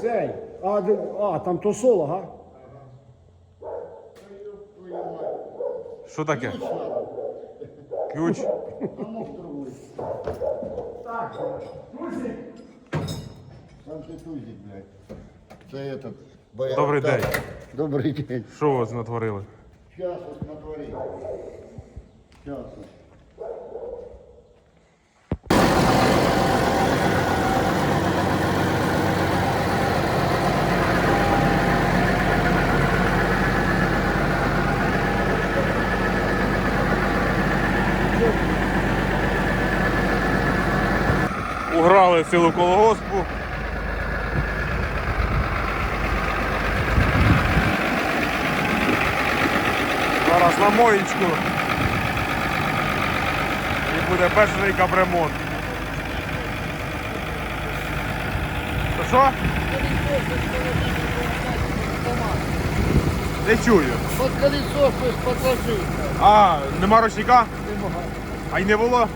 Цей. А, де- а там то соло, га? Що таке? Ключ. Сам ти тузик, блядь. Це этот. боя- Добрий день. Добрий день. Що у вас натворили? Сейчас ось натворив. Сейчас ось. Силу колгоспу. Зараз на моєчку. І буде перший капремонт. Що, Що? Не чую. Под колесо щось подложи. А, нема ручника? Нема. А й не було?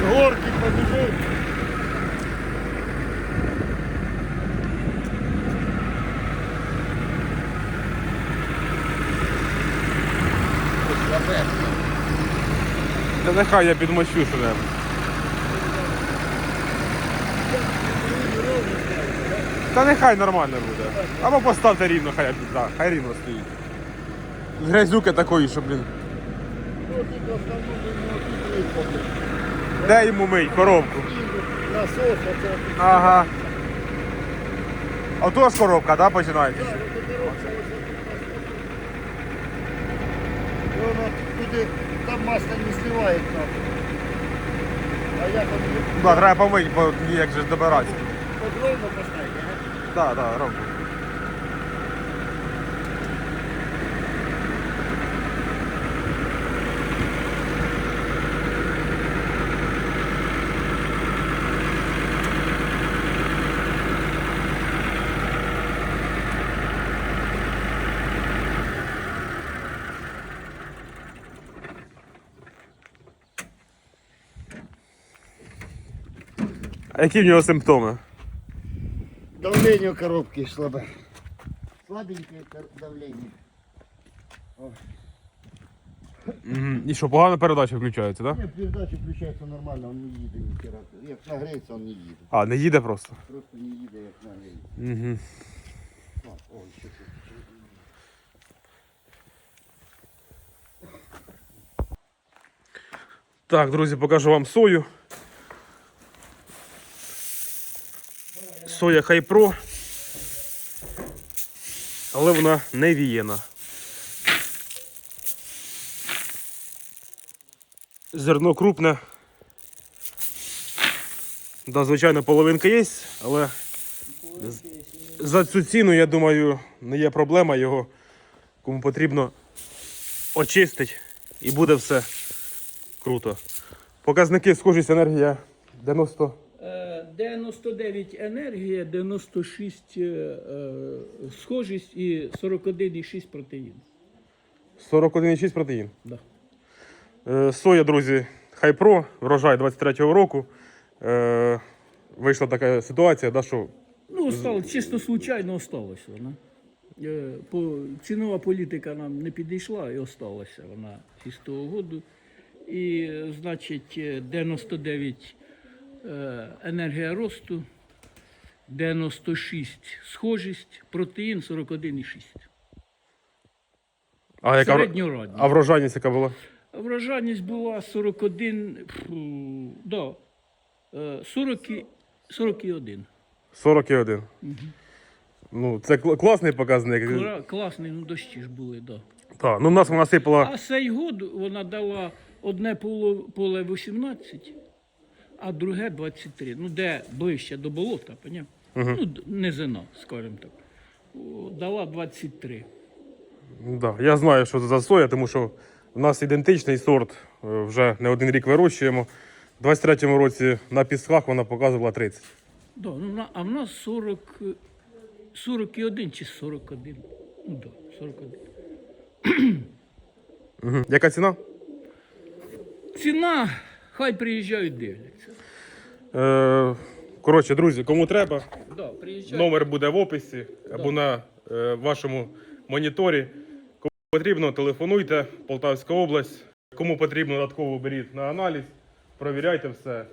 З горки побіжи. Та нехай я підмочу себе. Та нехай нормально буде. Або поставте рівно, хай, да, хай рівно стоїть. З Грязюки такої, що, блін. Де йому мий коробку? Насос, оце. Ага. Ото ж коробка, да, починається? І воно туди, там масло не сливает нахуй. А як воно Да, треба помити, бо як же добиратися. подвойно поставити, ага? Так, так, роблю. А які в нього симптоми? Давление коробки слабое. Слабенькое кор- давление. Мгм. І що, погано передача включається, так? Да? Нет, передача включается нормально, он не їде ні хера. Як нагреється, он не їде. А, не їде просто. Просто не їде, як нагреється. Угу. О, ой, ще тут. Так, друзі, покажу вам сою. Соя Хайпро. Але вона не вієна. Зерно крупне. Да, звичайно, половинка є, але за цю ціну, я думаю, не є проблема його. Кому потрібно очистить і буде все круто. Показники схожість енергія 90. Е, 99 енергія, 96 е, е, схожість і 41,6 протеїн. 41,6 протеїн. Да. Е, Соя, друзі, Хайпро, врожай 23-го року. Вийшла така ситуація, да, що Ну, осталось, чисто случайно осталося вона. По, цінова політика нам не підійшла і осталася вона із того году. І, значить, е, 99 е, енергія росту, 96 схожість, протеїн 41,6. а, яка, а врожайність яка була? Врожайність була 41, фу, да, е, 40, і- 41. 41. Ну, це кл- класний показник. Кла- Класний, ну дощі ж були, да. Так, ну в нас вона сипала. А цей год вона дала одне поле 18, а друге 23. Ну, де ближче до болота, поняв? Ну, д- низина, скажімо так. О, Дала 23. Да, я знаю, що це за соя, тому що в нас ідентичний сорт, е, вже не один рік вирощуємо. У 23-му році на пісках вона показувала 30. Да, ну, на- а в нас 40, 41 чи 41. Ну да, 41. Угу. Яка ціна? Ціна, хай приїжджають, дивляться. Е, коротше, друзі, кому треба, Да, приїжджають. номер буде в описі або на е, вашому моніторі. Кому потрібно, телефонуйте, Полтавська область. Кому потрібно, додатково беріть на аналіз, провіряйте все. Е,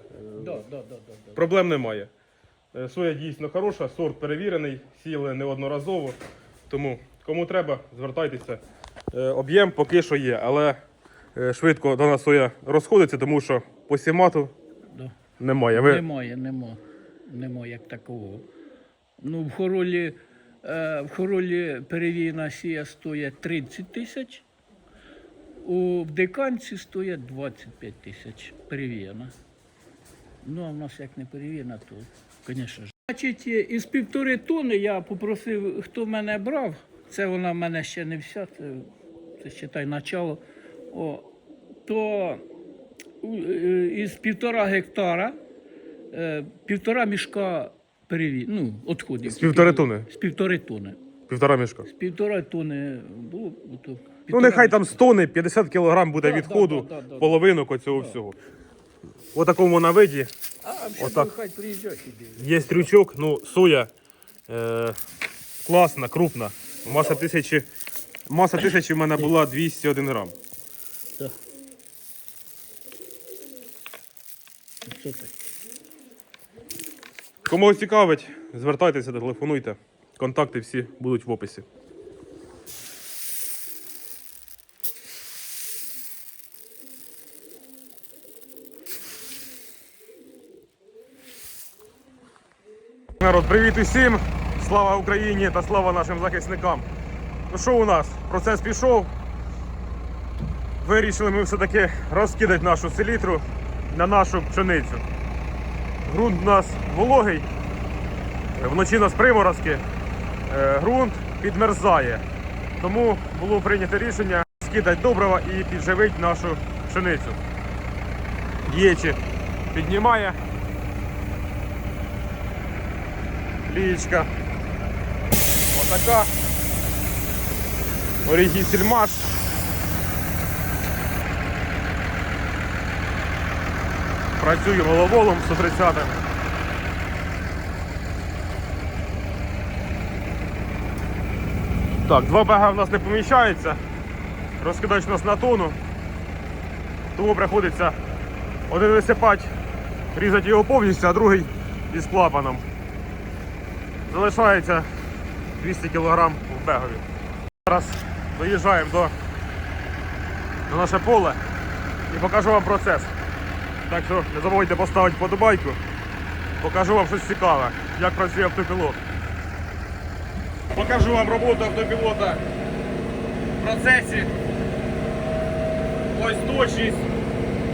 Да, да, да, да, да. Проблем немає. Е, Соя дійсно хороша, сорт перевірений, сіяли неодноразово. Тому кому треба, звертайтеся. Е, Об'єм поки що є, але е, швидко дана соя розходиться, тому що по сімату Да. немає. Ви... Немає, нема. Нема як такого. Ну, в хоролі, е, в хоролі перевійна сія стоїть 30 тисяч, у в деканці стоїть 25 тисяч перевіяна. Ну, а в нас як не перевіяна, то, звісно ж. Значить, із півтори тони я попросив, хто мене брав, це вона в мене ще не вся, це, це ще та й начало. О, то із півтора гектара е, півтора мішка переві... ну, відходів. З півтори тони? З півтори тони. Півтора мішка. З півтора тони було. ото Ну, нехай там 100 тони, 50 кілограм буде Да, відходу, да, да, да, да. половинок оцього всього. У такому навиді А, а Отак. хай є трючок, ну, соя е, класна, крупна. Маса тисячі, маса тисячі в мене була 201 грам. Що? Кому цікавить, звертайтеся, телефонуйте. Контакти всі будуть в описі. Народ, привіт усім! Слава Україні та слава нашим захисникам! Ну що у нас? Процес пішов. Вирішили ми все-таки розкидати нашу селітру на нашу пшеницю. Грунт у нас вологий, Вночі нас приморозки, е, ґрунт підмерзає. Тому було прийнято рішення скидати добрива і підживити нашу пшеницю. Дієчі піднімає. Лієчка. Отака. Орігі сільмаш. Працює головолом 130 Так, два бега в нас не поміщається. Розкидач у нас на тону. Тому приходиться один висипати, різати його повністю, а другий із клапаном. Залишається 200 кг в бегові. Зараз доїжджаємо до, до наше поле і покажу вам процес. Так що не забудьте поставити подобайку. Покажу вам щось цікаве, як працює автопілот. Покажу вам роботу автопілота в процесі. Ось точність,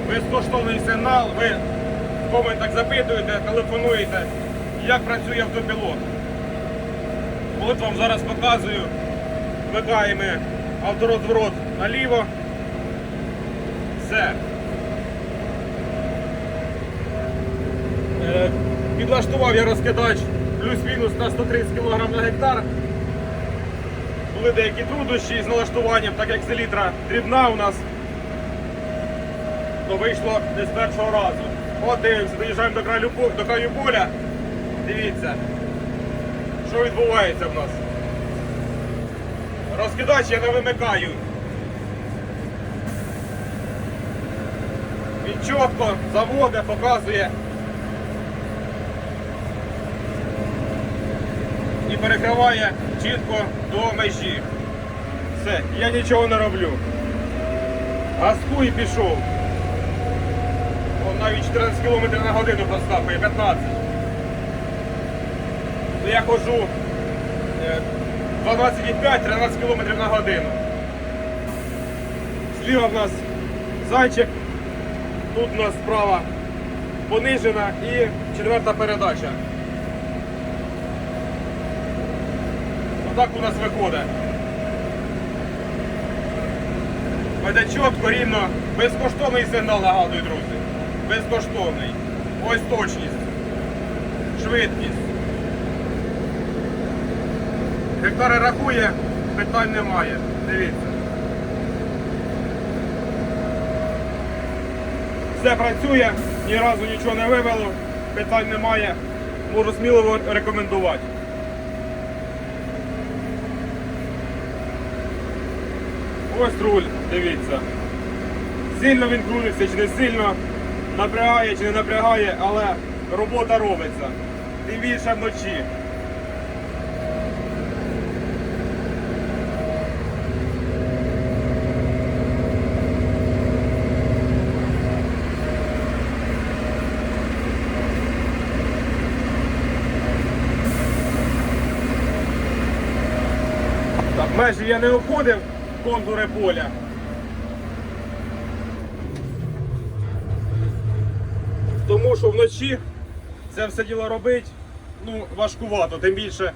безкоштовний сигнал. Ви в коментах запитуєте, телефонуєте, як працює автопілот. От вам зараз показую. Вмикаємо авторозворот наліво. Все. Підлаштував я розкидач плюс-мінус на 130 кг на гектар. Були деякі труднощі з налаштуванням, так як селітра дрібна у нас, то вийшло не з першого разу. От дивимося, доїжджаємо до краю, до краю поля. Дивіться, що відбувається в нас. Розкидач я не вимикаю. Він чітко заводить, показує. Перекриває чітко до межі. Все, я нічого не роблю. Газку і пішов. О, навіть 14 км на годину проскакує, 15. То я ходжу е, 12,5-13 км на годину. Зліва в нас зайчик, тут у нас справа понижена і четверта передача. Отак у нас виходить. Веде чітко, рівно, безкоштовний сигнал, нагадую, друзі. Безкоштовний. Ось точність. Швидкість. Гектари рахує, питань немає. Дивіться. Все працює, ні разу нічого не вивело, питань немає. Можу сміливо рекомендувати. Ось руль, дивіться. Сильно він крутиться чи не сильно, напрягає чи не напрягає, але робота робиться. Тим більше вночі. Межі я не обходив контури поля. Тому що вночі це все діло робить ну, важкувато. Тим більше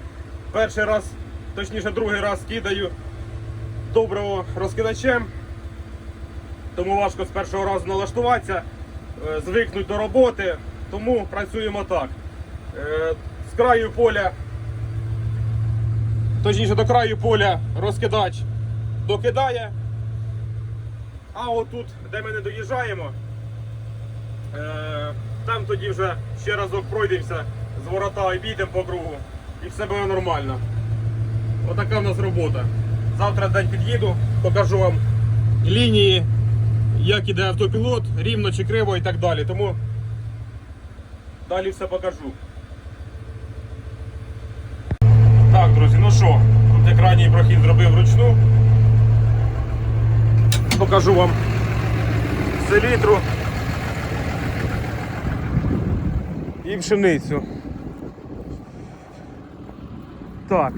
перший раз, точніше другий раз кидаю доброго розкидачем. Тому важко з першого разу налаштуватися, е, звикнути до роботи. Тому працюємо так. Е, З краю поля точніше до краю поля розкидач докидає. А отут, де ми не доїжджаємо, е, там тоді вже ще разок пройдемося з ворота обійдемо по кругу і все буде нормально. Отака в нас робота. Завтра день під'їду, покажу вам лінії, як іде автопілот, рівно чи криво і так далі. Тому далі все покажу. Так, друзі, ну що, тут я крайній прохід зробив вручну. Покажу вам селітру і пшеницю. Так.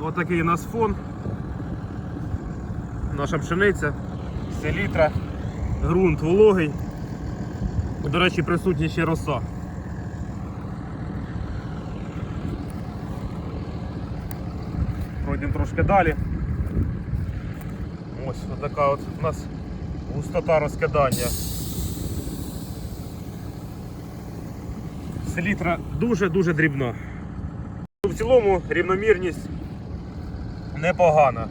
Отакий у нас фон. Наша пшениця, селітра, ґрунт вологий. До речі, присутня ще роса. Пройдемо трошки далі. Ось така от у нас густота розкидання. Селітра дуже-дуже дрібна. В цілому рівномірність непогана.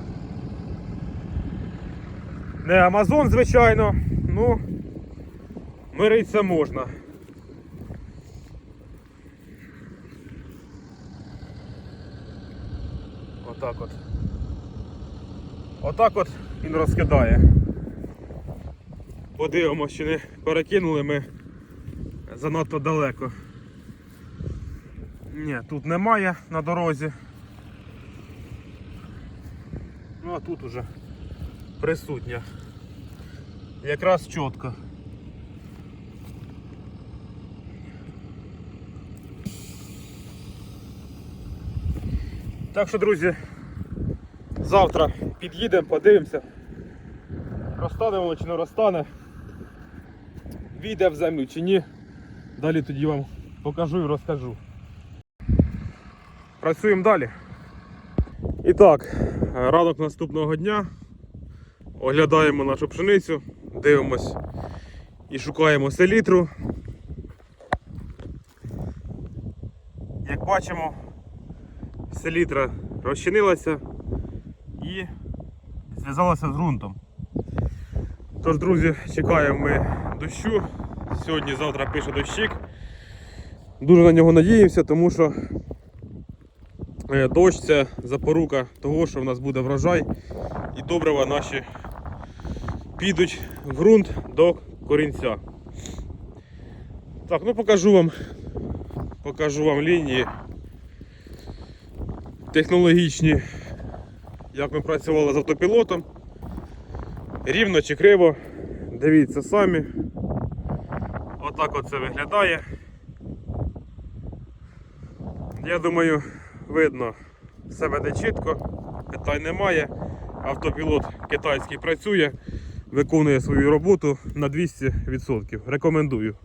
Не Амазон, звичайно, ну миритися можна. Отак от. Отак от він розкидає. Подивимося, чи не перекинули ми занадто далеко. Ні, тут немає на дорозі. Ну а тут уже присутня. Якраз чітко. Так що, друзі, завтра під'їдемо, подивимося. Розтане воно чи не розтане. Війде в землю чи ні. Далі тоді вам покажу і розкажу. Працюємо далі. І так, ранок наступного дня. Оглядаємо нашу пшеницю, дивимось і шукаємо селітру. Як бачимо, селітра розчинилася і зв'язалася з ґрунтом. Тож, друзі, чекаємо ми дощу. Сьогодні-завтра пише дощик. Дуже на нього надіємося, тому що е, дощ це запорука того, що в нас буде врожай і добрива наші підуть в ґрунт до корінця. Так, ну покажу вам, покажу вам лінії технологічні, як ми працювали з автопілотом. Рівно чи криво, дивіться самі. Отак оце виглядає. Я думаю, видно, все веде чітко, питань немає. Автопілот китайський працює, виконує свою роботу на 200%. Рекомендую.